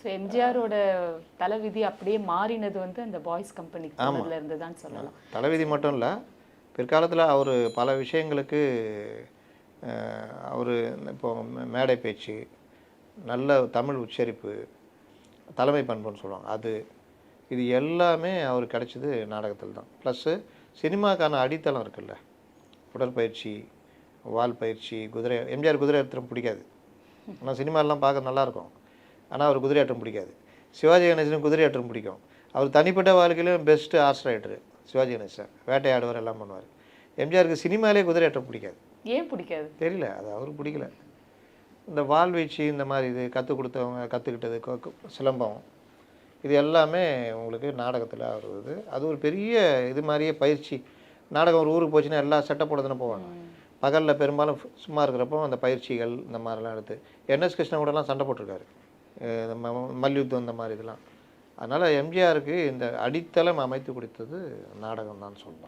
So எம்ஜிஆரோட தலைவிதி அப்படியே மாறினது வந்து அந்த பாய்ஸ் கம்பெனி போனதுல இருந்து தான் சொல்லலாம். தலைவிதி மட்டும் இல்லை பிற்காலத்தில் அவர் பல விஷயங்களுக்கு அவர் இப்போ மேடை பேச்சு நல்ல தமிழ் உச்சரிப்பு தலைமை பண்புன்னு சொல்லுவாங்க. அது இது எல்லாமே அவர் கிடைச்சது நாடகத்தில் தான். ப்ளஸ்ஸு சினிமாக்கான அடித்தளம் இருக்குல்ல. உடற்பயிற்சி வால் பயிற்சி குதிரை எம்ஜிஆர் குதிரை ஏற்றம் பிடிக்காது. ஆனால் சினிமாலாம் பார்க்க நல்லாயிருக்கும் ஆனால் அவர் குதிரை ஏற்றம் பிடிக்காது. சிவாஜி கணேசனுக்கு குதிரை ஏற்றம் பிடிக்கும். அவர் தனிப்பட்ட வாழ்க்கையிலும் best arts writer Sivaji Ganesan. வேட்டையாடுவார் எல்லாம் பண்ணுவார். எம்ஜிஆருக்கு சினிமாலே குதிரை ஏற்றம் பிடிக்காது. ஏன் பிடிக்காது? தெரியல அது அவருக்கு பிடிக்கல. இந்த வாழ்வீச்சு இந்த மாதிரி இது கற்றுக் கொடுத்தவங்க கற்றுக்கிட்டது சிலம்பம் இது எல்லாமே உங்களுக்கு நாடகத்தில் அவர் இது அது ஒரு பெரிய இது மாதிரியே பயிற்சி. நாடகம் ஒரு ஊருக்கு போச்சுன்னா எல்லா செட்டப்போட தானே போவாங்க. பகலில் பெரும்பாலும் சும்மா இருக்கிறப்போ அந்த பயிற்சிகள் இந்த மாதிரிலாம் எடுத்து என்எஸ் கிருஷ்ணன் கூடலாம் சண்டை போட்டிருக்காரு. மல்யுத்தம் இந்த மாதிரி இதெல்லாம். அதனால் எம்ஜிஆருக்கு இந்த அடித்தளம் அமைத்து கொடுத்தது நாடகம் தான் சொல்லலாம்